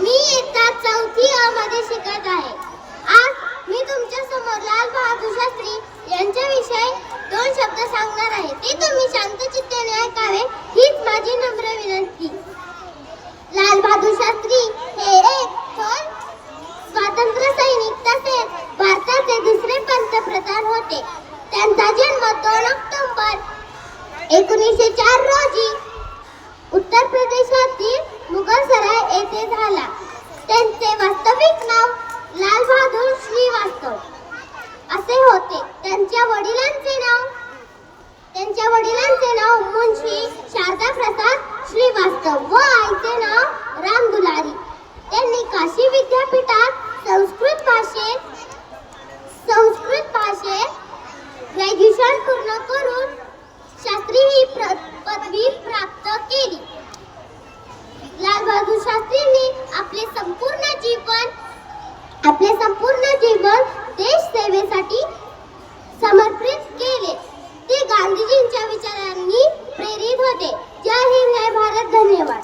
मी इयत्ता चौथी अ मध्ये शिकत आहे. आज मी तुमच्यासमोर लाल बहादूर शास्त्री यांच्याविषयी दोन शब्द सांगणार आहे. ते तुम्ही शांत चित्तेने ऐकावे हीच माझी नम्र विनंती. लाल बहादूर शास्त्री हे एक थोर स्वातंत्र्य सैनिक तसेच भारताचे दुसरे पंतप्रधान होते. त्यांचा जन्म दोन ऑक्टोबर एकोणीसशे चार रोजी मुगलसराय झाला. त्यांचे वास्तविक नाव लाल बहादूर श्रीवास्तव. असे होते. त्यांच्या वडिलांचे नाव त्यांच्या वडिलांचे नाव मुंशी शारदा प्रसाद श्रीवास्तव व शास्त्रींनी आपले संपूर्ण जीवन आपले संपूर्ण जीवन देश सेवेसाठी